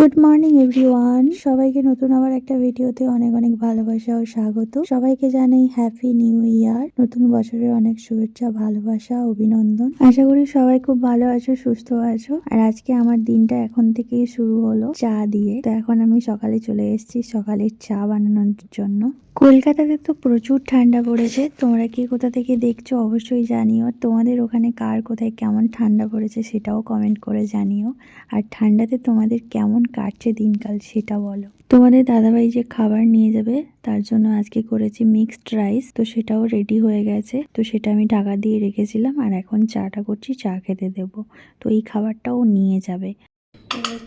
Good morning everyone সবাইকে নতুন আবার একটা ভিডিওতে অনেক অনেক ভালোবাসা ও স্বাগত। সবাইকে জানাই হ্যাপি নিউ ইয়ার নতুন বছরের অনেক শুভেচ্ছা, ভালোবাসা, অভিনন্দন। আশা করি সবাই খুব ভালো আছো, সুস্থ আছো। আর আজকে আমার দিনটা এখন থেকেই শুরু হলো চা দিয়ে। তো এখন আমি সকালে চলে এসেছি সকালের চা বানানোর জন্য। কলকাতাতে তো প্রচুর ঠান্ডা পড়েছে। তোমরা কি কোথা থেকে দেখছ অবশ্যই জানিও। তোমাদের ওখানে কার কোথায় কেমন ঠান্ডা পড়েছে সেটাও কমেন্ট করে জানিও। আর ঠান্ডাতে তোমাদের কেমন কাটছে দিনকাল সেটা বলো। তোমাদের দাদাভাই যে খাবার নিয়ে যাবে, তার জন্য আজকে করেছি মিক্সড রাইস তো সেটাও রেডি হয়ে গেছে। তো সেটা আমি ঢাকা দিয়ে রেখেছিলাম আর এখন চাটা করছি, চা খেতে দেব। তো এই খাবারটাও নিয়ে যাবে।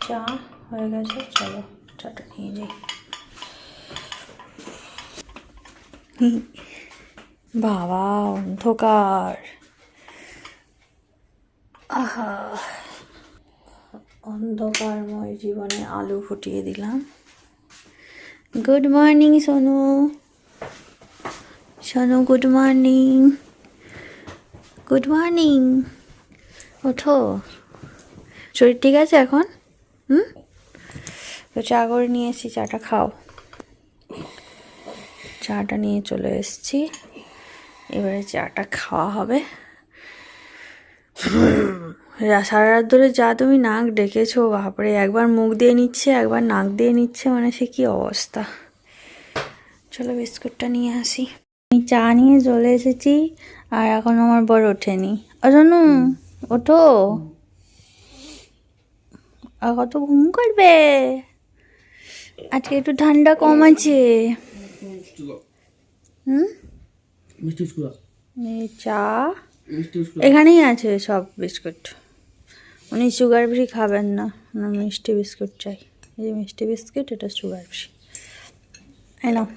চা হয়ে গেছে, চলো, চাটা নিয়ে যাই। বাবা, অন্ধকার। আহা। অন্ধকারময় জীবনে আলো ফুটিয়ে দিলাম। Good morning Sonu. Sonu good morning good morning ওঠো। শরীর ঠিক আছে এখন? হুম? তো চা করে নিয়ে এসেছি, চাটা খাও। চাটা নিয়ে চলে এসেছি। এবারে চাটা খাওয়া হবে। সারা রাত ধরে যা তুমি নাক ডেকেছো, বাপরে, একবার মুখ দিয়ে নিচ্ছে, একবার নাক দিয়ে নিচ্ছে মানে সে কি অবস্থা? চলো বিস্কুটটা নিয়ে আসি। আমি চা নিয়ে চলে এসেছি, আর এখন আমার বর ওঠেনি। অজনু ওঠো। আর কত ঘুম করবে? আজকে একটু ঠান্ডা কম আছে হুম মিষ্টি বিস্কুট এই চা এখানেই আছে সব বিস্কুট। উনি সুগার ফ্রি খাবেন না। ওনার মিষ্টি বিস্কুট চাই। এই যে মিষ্টি বিস্কুট এটা সুগার ফ্রি এই নাও।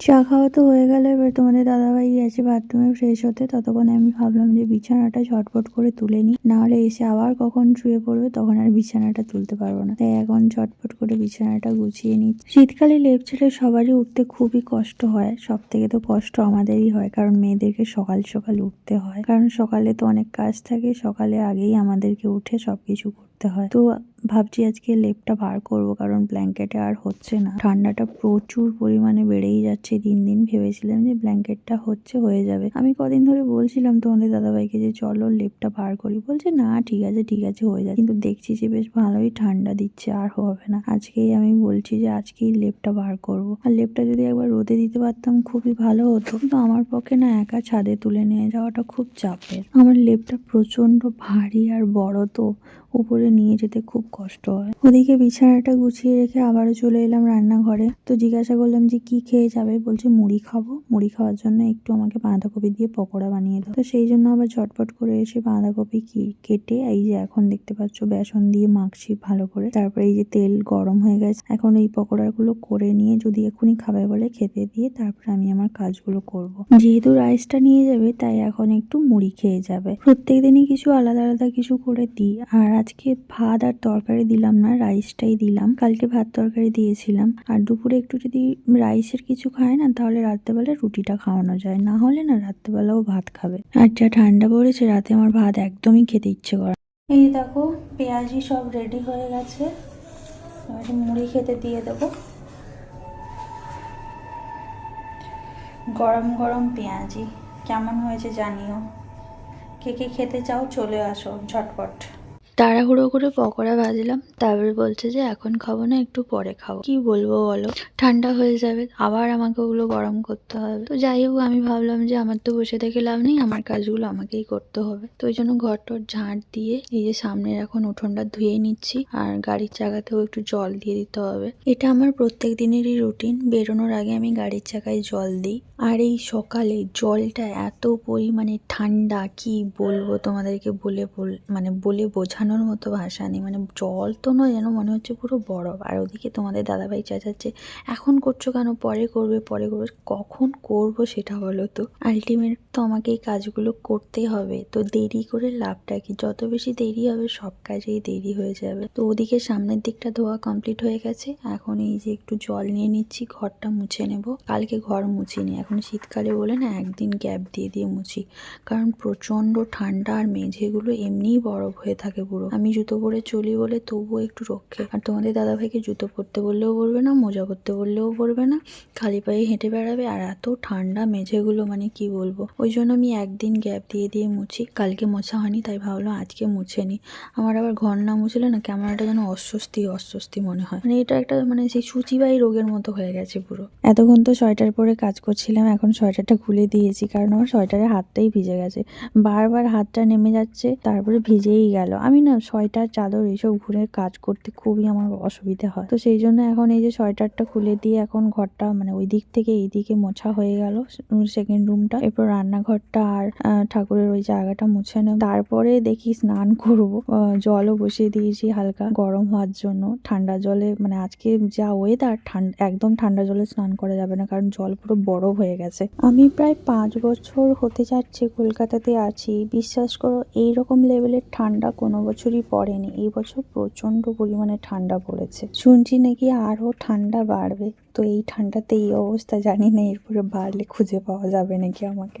চা খাওয়া তো হয়ে গেল, এবার তোমাদের দাদাভাই গেছে বাথরুমে ফ্রেশ হতে। ততক্ষণে আমি ভাবলাম যে বিছানাটা ঝটপট করে তুলে নিই। নাহলে এসে আবার কখন শুয়ে পড়বে, তখন আর বিছানাটা তুলতে পারব না। তাই এখন ঝটপট করে বিছানাটা গুছিয়ে নিই। শীতকালে লেপ ছেলে সবারই উঠতে খুবই কষ্ট হয়। সব থেকে তো কষ্ট আমাদেরই হয়, কারণ মেয়েদেরকে সকাল সকাল উঠতে হয়। কারণ সকালে তো অনেক কাজ থাকে, সকালে আগেই আমাদেরকে উঠে সবকিছু করতে হয়। তো ভাবছি আজকে লেপটা বার করব, কারণ ব্ল্যাঙ্কেটে আর হচ্ছে না। ঠান্ডাটা প্রচুর পরিমাণে বেড়েই যাচ্ছে দিন দিন। ভেবেছিলাম যে ব্ল্যাঙ্কেটটা হচ্ছে হয়ে যাবে। আমি কদিন ধরে বলছিলাম তোমাদের দাদাভাইকে যে চলো লেপটা বার করি। বলছে, না, ঠিক আছে ঠিক আছে, হয়ে যাবে কিন্তু দেখছি যে বেশ ভালোই ঠান্ডা দিচ্ছে, আর হবে না। আজকেই আমি বলছি যে আজকেই লেপটা বার করব। আর লেপটা যদি একবার রোদে দিতে পারতাম খুবই ভালো হতো। কিন্তু আমার পক্ষে না একা ছাদে তুলে নিয়ে যাওয়াটা খুব চাপের। আমার লেপটা প্রচণ্ড ভারী আর বড় তো। উপরে নিয়ে যেতে খুব কষ্ট হয়। ওদিকে বিছানাটা গুছিয়ে রেখে আবারও চলে এলাম রান্নাঘরে। তো জিজ্ঞাসা করলাম যে, কি খেয়ে যাবে? বলছে, মুড়ি খাব। মুড়ি খাওয়ার জন্য একটু আমাকে বাঁধাকপি দিয়ে পকোড়া বানিয়ে দাও। তো সেই জন্য আবার ঝটপট করে এসে বাঁধাকপি কি কেটে, এই যে এখন দেখতে পাচ্ছ বেসন দিয়ে মাখছি ভালো করে। তারপরে এই যে তেল গরম হয়ে গেছে, এখন এই পকোড়াগুলো করে নিয়ে যদি এক্ষুনি খাবে বলে খেতে দিয়ে তারপরে আমি আমার কাজগুলো করব। যেহেতু রাইসটা নিয়ে যাবে, তাই এখন একটু মুড়ি খেয়ে যাবে। প্রত্যেক দিনই কিছু আলাদা আলাদা কিছু করে দিই। আর আজকে ভাত আর তরকারি দিলাম না রাইসটাই দিলাম। কালকে ভাত তরকারি দিয়েছিলাম। আর দুপুরে একটু যদি রাইসের কিছু খায় না, তাহলে রাত্রেবেলা রুটিটা খাওয়ানো যায়। না হলে না রাত্রেবেলাও ভাত খাবে। আর যা ঠান্ডা পড়েছে, রাতে আমার ভাত একদমই খেতে ইচ্ছে করে এই দেখো, পেঁয়াজি সব রেডি হয়ে গেছে। মুড়ি খেতে দিয়ে দেবো। গরম গরম পেঁয়াজি, কেমন হয়েছে জানিও। কে কে খেতে চাও চলে আসো ঝটপট। তাড়াহুড়ো করে পকোড়া ভাজলাম, তারপরে বলছে যে, এখন খাব না, একটু পরে খাব। কি বলব বলো? ঠান্ডা হয়ে যাবে, আবার আমাকে ওগুলো গরম করতে হবে। তো যাই হোক, আমি ভাবলাম যে, আমার তো বসে থেকে লাভ নেই, আমার কাজগুলো আমাকেই করতে হবে। তো ওই জন্য ঘর টর ঝাঁট দিয়ে এই যে সামনের এখন উঠোনটা ধুয়ে নিচ্ছি, আর গাড়ির চাকাতেও একটু জল দিয়ে দিতে হবে। এটা আমার প্রত্যেক দিনেরই রুটিন, বেরোনোর আগে আমি গাড়ির চাকায় জল দিই। আর এই সকালে জলটা এত পরিমাণে ঠান্ডা, কি বলব তোমাদেরকে বলে মানে বলে বোঝানোর মতো ভাষা নেই। মানে জল তো নয়, যেন মনে হচ্ছে পুরো বরফ। আর ওদিকে তোমাদের দাদাভাই চেঁচাচ্ছে, এখন করছ কেন? পরে করবে পরে করবে। কখন করব সেটা বলো তো? আলটিমেট তো আমাকে এই কাজগুলো করতে হবে। তো দেরি করে লাভটা কি? যত বেশি দেরি হবে, সব কাজেই দেরি হয়ে যাবে। তো ওদিকে সামনের দিকটা ধোয়া কমপ্লিট হয়ে গেছে। এখন এই যে একটু জল নিয়ে নিচ্ছি, ঘরটা মুছে নেব। কালকে ঘর মুছিনি। এখন শীতকালে বলে না, একদিন গ্যাপ দিয়ে দিয়ে মুছি। কারণ প্রচণ্ড ঠান্ডা আর মেঝেগুলো এমনিই বরফ হয়ে থাকে পুরো। আমি জুতো পরে চলি বলে তবুও একটু রক্ষে। আর তোমাদের দাদাভাইকে জুতো পরতে বললেও পরবে না, মোজা পরতে বললেও পরবে না। খালি পায়ে হেঁটে বেড়াবে আর এত ঠান্ডা মেঝেগুলো মানে কি বলব? ওই জন্য আমি একদিন গ্যাপ দিয়ে দিয়ে মুছি। কালকে মোছা হয়নি, তাই ভাবলাম আজকে মুছে নি। আমার আবার ঘর না মুছলে না ক্যামেরাটা যেন অস্বস্তি অস্বস্তি মনে হয়। মানে এটা একটা মানে সেই সূচিবাই রোগের মতো হয়ে গেছে পুরো। এতক্ষণ তো সোয়েটার পরে কাজ করছিলাম, এখন সোয়েটারটা খুলে দিয়েছি কারণ আমার সোয়েটারের হাতটাই ভিজে গেছে। বারবার হাতটা নেমে যাচ্ছে, তারপরে ভিজেই গেল। আমি না সোয়েটার, চাদর এইসব ঘুরে কাজ করতে খুবই আমার অসুবিধা হয়। তো সেই জন্য এখন এই যে সোয়েটারটা খুলে দিয়ে এখন ঘরটা মানে ওই দিক থেকে এই দিকে মোছা হয়ে গেল সেকেন্ড রুমটা এরপর রান্নাঘরটা আর ঠাকুরের ওই জায়গাটা মুছে নেব। তারপরে দেখি স্নান করব জলও বসিয়ে দিয়েছি হালকা গরম হওয়ার জন্য। ঠান্ডা জলে মানে আজকে যা ওয়েদার ঠান্ডা একদম ঠান্ডা জলে স্নান করা যাবে না কারণ জল পুরো বরফ হয়ে গেছে। আমি প্রায় পাঁচ বছর হতে যাচ্ছে কলকাতাতে আছি। বিশ্বাস করো এই রকম লেভেলের ঠান্ডা কোনো বছরই পড়েনি। এই বছর প্রচণ্ড পরিমাণে ঠান্ডা পড়েছে। শুনছি নাকি আরও ঠান্ডা বাড়বে। তো এই ঠান্ডাতে এই অবস্থা জানি না, এরপরে বাড়লে খুঁজে পাওয়া যাবে নাকি আমাকে।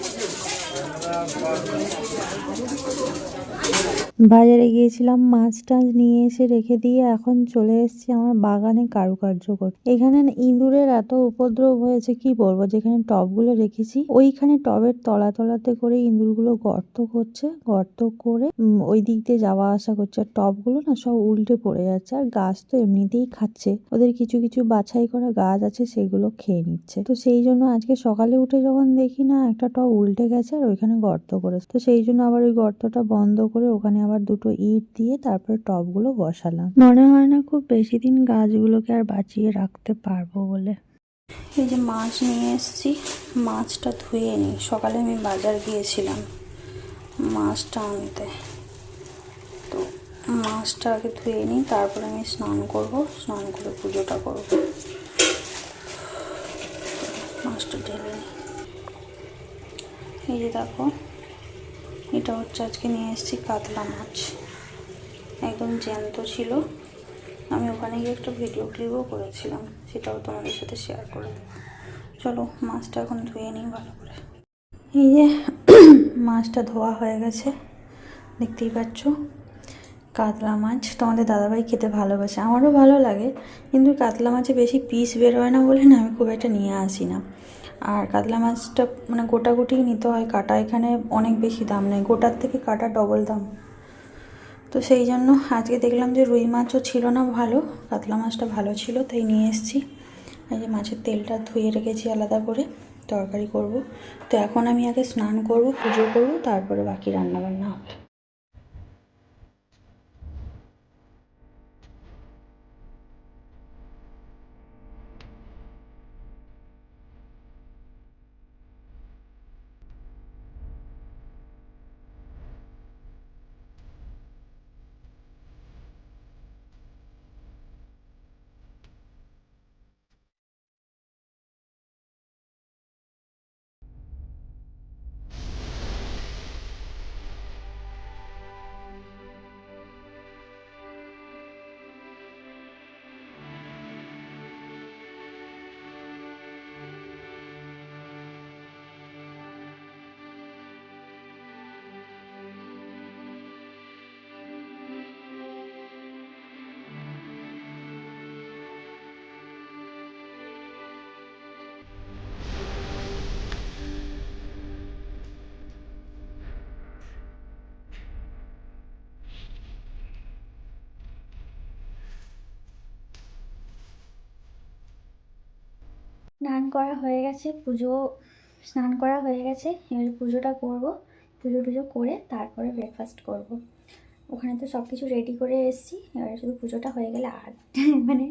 বাজারে গিয়েছিলাম, মাছ টাছ নিয়ে এসে রেখে দিয়ে এখন চলে এসেছি আমার বাগানে কারুকার্য করতে। এখানে ইঁদুরের এত উপদ্রব হয়েছে, কি বলব? যেখানে টবগুলো রেখেছি, ওইখানে টবের তলা তলাতে করে ইঁদুরগুলো গর্ত করছে, গর্ত করে ওই দিক দিয়ে যাওয়া আসা করছে। আর টবগুলো না সব উল্টে পড়ে যাচ্ছে, আর গাছ তো এমনিতেই খাচ্ছে। ওদের কিছু কিছু বাছাই করা গাছ আছে, সেগুলো খেয়ে নিচ্ছে। তো সেই জন্য আজকে সকালে উঠে যখন দেখি না একটা টব উল্টে গেছে, আর ওইখানে গর্ত করেছে। তো সেই জন্য আবার ওই গর্তটা বন্ধ করে ওখানে আবার দুটো ইট দিয়ে তারপরে টবগুলো বসালাম। মনে হয় না খুব বেশি দিন গাছগুলোকে আর বাঁচিয়ে রাখতে পারব বলে। এই যে মাছ নিয়ে এসেছি, মাছটা ধুয়ে নিই। সকালে আমি বাজার গিয়েছিলাম মাছটা আনতে। তো মাছটা আগে ধুয়ে নিই, তারপরে আমি স্নান করব, স্নান করে পুজোটা করব। মাছটা ঢেলে নিই। এই যে দেখো, এটা হচ্ছে আজকে নিয়ে এসেছি কাতলা মাছ। একদম জ্যান্ত ছিল। আমি ওখানে গিয়ে একটা ভিডিও ক্লিপও করেছিলাম, সেটাও তোমাদের সাথে শেয়ার করে দেবো। চলো, মাছটা এখন ধুয়ে নিই ভালো করে। এই যে, মাছটা ধোয়া হয়ে গেছে, দেখতেই পাচ্ছ? কাতলা মাছ তোমাদের দাদাভাই খেতে ভালোবাসে, আমারও ভালো লাগে, কিন্তু কাতলা মাছে বেশি পিস বের হয় না বলে না আমি খুব একটা নিয়ে আসি না। আর কাতলা মাছটা মানে গোটাগুটিই নিতে হয়, কাটা এখানে অনেক বেশি দাম নেয় গোটার থেকে কাটা ডবল দাম। তো সেই জন্য আজকে দেখলাম যে রুই মাছও ছিল না ভালো, কাতলা মাছটা ভালো ছিল, তাই নিয়ে এসেছি। এই যে মাছের তেলটা ধুয়ে রেখেছি আলাদা করে, তরকারি করব। তো এখন আমি আগে স্নান করব, পুজো করব, তারপরে বাকি রান্না বান্না হবে। স্নান করা হয়ে গেছে, পুজো স্নান করা হয়ে গেছে, এবার পুজোটা করব। পুজো টুজো করে তারপরে ব্রেকফাস্ট করব। ওখানে তো সব কিছু রেডি করে এসেছি। এবারে শুধু পুজোটা হয়ে গেলে আর মানে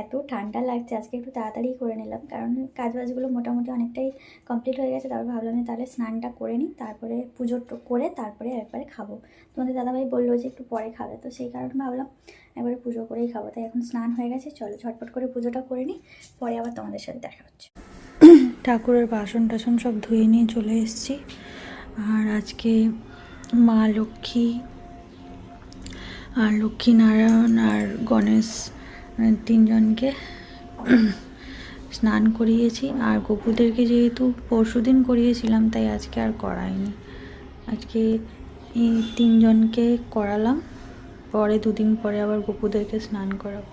এত ঠান্ডা লাগছে, আজকে একটু তাড়াতাড়ি করে নিলাম। কারণ কাজ বাজগুলো মোটামুটি অনেকটাই কমপ্লিট হয়ে গেছে, তারপর ভাবলাম যে তাহলে স্নানটা করে নিই, তারপরে পুজো করে তারপরে একবারে খাব। তোমাদের দাদাভাই বলল যে একটু পরে খাবে, তো সেই কারণে ভাবলাম একবারে পুজো করেই খাব। তাই এখন স্নান হয়ে গেছে, চলো ঝটপট করে পুজোটা করে নিই, পরে আবার তোমাদের সাথে দেখা হচ্ছে। ঠাকুরের বাসন টাসন সব ধুয়ে নিয়ে চলে এসেছি। আর আজকে মা লক্ষ্মী আর লক্ষ্মী নারায়ণ আর গণেশ মানে তিনজনকে স্নান করিয়েছি। আর গোপুদেরকে যেহেতু পরশুদিন করিয়েছিলাম, তাই আজকে আর করাইনি। আজকে এই তিনজনকে করালাম, পরে দুদিন পরে আবার গোপুদেরকে স্নান করাবো।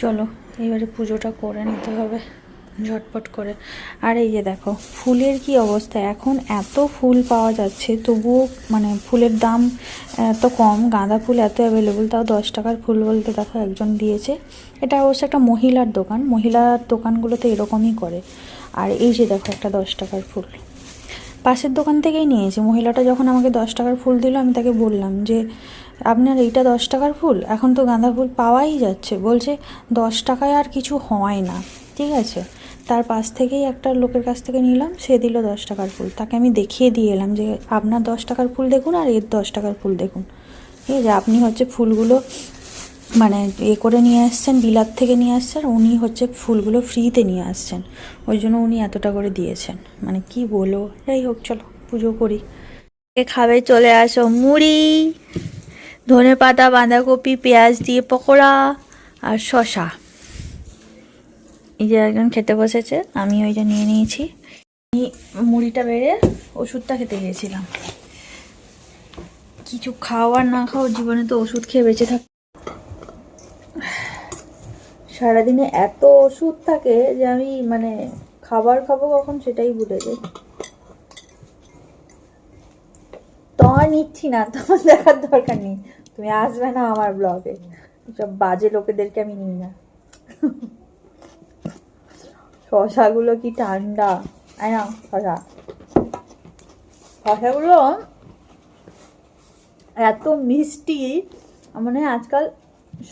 চলো, এবারে পুজোটা করে নিতে হবে। ঝটপট করে। আর এই যে দেখো, ফুলের কি অবস্থা? এখন এত ফুল পাওয়া যাচ্ছে, তবুও মানে ফুলের দাম এত কম। গাঁদা ফুল এত অ্যাভেলেবল তাও দশ টাকার ফুল বলতে দেখো একজন দিয়েছে। এটা অবশ্য একটা মহিলার দোকান, মহিলার দোকানগুলোতে এরকমই করে। আর এই যে দেখো একটা দশ টাকার ফুল। পাশের দোকান থেকেই নিয়েছি। মহিলাটা যখন আমাকে দশ টাকার ফুল দিল, আমি তাকে বললাম যে, আপনার এইটা দশ টাকার ফুল? এখন তো গাঁদা ফুল পাওয়াই যাচ্ছে। বলছে, দশ টাকায় আর কিছু হয় না। ঠিক আছে? তার পাশ থেকেই একটা লোকের কাছ থেকে নিলাম, সে দিল দশ টাকার ফুল। তাকে আমি দেখিয়ে দিয়ে এলাম যে, আপনার দশ টাকার ফুল দেখুন আর এর দশ টাকার ফুল দেখুন। ঠিক আছে আপনি হচ্ছে ফুলগুলো মানে এ করে নিয়ে আসছেন, বিলাত থেকে নিয়ে আসছেন, উনি হচ্ছে ফুলগুলো ফ্রিতে নিয়ে আসছেন। ওই জন্য উনি এতটা করে দিয়েছেন। মানে কি বলো যাই হোক, চলো, পুজো করি। খাবে, চলে আসো। মুড়ি ধনে পাতা বাঁধাকপি, পেঁয়াজ দিয়ে পকোড়া আর শশা এই যে একজন খেতে বসেছে, আমি ওইটা নিয়ে নিয়েছি। মুড়িটা বেড়ে ওষুধটা খেতে গিয়েছিলাম। কিছু খাওয়ার না খাওয়ার জীবনে তো ওষুধ খেয়ে বেঁচে থাক সারাদিনে এত ওষুধ থাকে যে আমি মানে খাবার খাব কখন সেটাই ভুলে যাই। তোমার নিচ্ছি না তোমার দেখার দরকার নেই। তুমি আসবে না আমার ব্লগে সব বাজে লোকেদেরকে আমি নিই না। শশাগুলো কি ঠান্ডা? আয় না শশা শশাগুলো এত মিষ্টি মানে আজকাল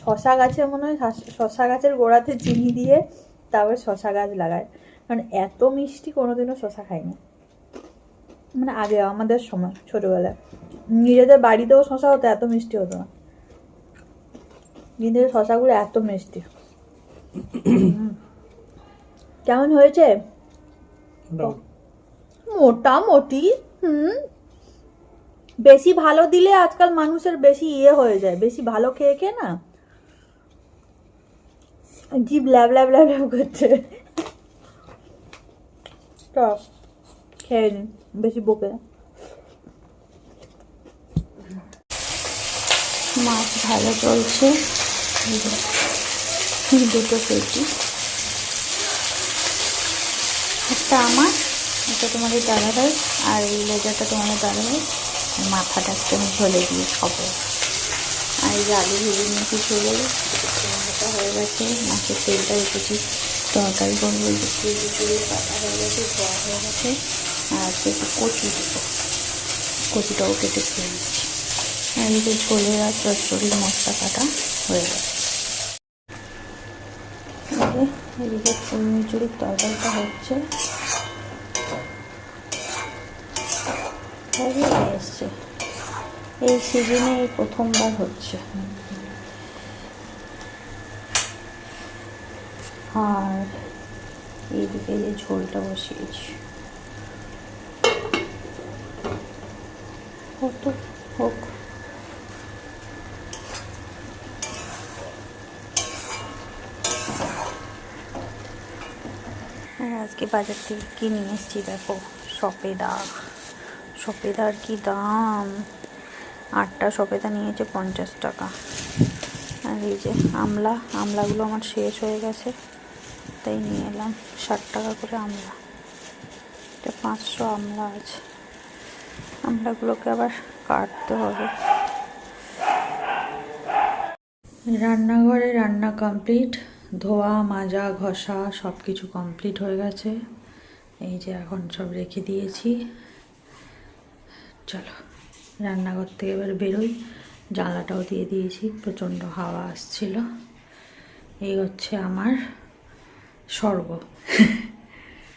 শশা গাছে মনে হয় শশা গাছের গোড়াতে চিনি দিয়ে তারপর শশা গাছ লাগায়। কারণ এত মিষ্টি কোনোদিনও শশা খাইনি। মানে আগে আমাদের সময় ছোটবেলায়। নিজেদের বাড়িতেও শশা হতো এত মিষ্টি হতো না। নিজেদের শশাগুলো এত মিষ্টি। কেমন হয়েছে? মোটামুটি হুম। বেশি ভালো দিলে আজকাল মানুষের বেশি ইয়ে হয়ে যায় বেশি ভালো খেয়ে খেয়ে না। জিভ ল্যাব ল্যাব ল্যাব ল্যাব করছে। টক খেয়ে নিন বেশি বকে মাছ ভালো চলছে। দুটো পেটি। একটা আমার, এটা তোমাদের দাদা ভাই আর এই লেজারটা তোমাদের দাদা ভাই মাথাটা একটু ঝোলে দিয়ে খাব। আর এই আলু ভেজে নিয়েছি চলে মাথাটা হয়ে গেছে, মাছের তেলটা রেখেছি। তরকারি করব এই যে কেজি চুড়ি কাটা হয়ে গেছে, ধোয়া হয়ে গেছে। আর আজকে একটু কচু দেবো। কচুটাও কেটে খেয়ে নিচ্ছি। আর এই যে ঝোলের আর চচ্চড়ির মশলা কাটা হয়ে গেছে। এদিকে ফুলমিচুরির তরকারিটা হচ্ছে। এসছে। এই সিজনে এই প্রথমবার হচ্ছে। আর এইদিকে যে ঝোলটা বসিয়েছি। হোক তো, হোক। আজকে বাজার থেকে কি নিয়ে এসেছি? দেখো, সপেদা। সপেদার কি দাম? আটটা সপেদা নিয়েছে পঞ্চাশ টাকা। আর এই যে আমলা, আমলাগুলো আমার শেষ হয়ে গেছে, তাই নিয়ে এলাম। ষাট টাকা করে আমলা। এটা পাঁচশো আমলা আছে। আমলাগুলোকে আবার কাটতে হবে। রান্নাঘরে রান্না কমপ্লিট। ধোয়া, মাজা, ঘষা সব কিছু কমপ্লিট হয়ে গেছে। এই যে এখন সব রেখে দিয়েছি। চলো, রান্নাঘর থেকে এবার বেরোই। জানলাটাও দিয়ে দিয়েছি, প্রচণ্ড হাওয়া আসছিল। এই হচ্ছে আমার স্বর্গ।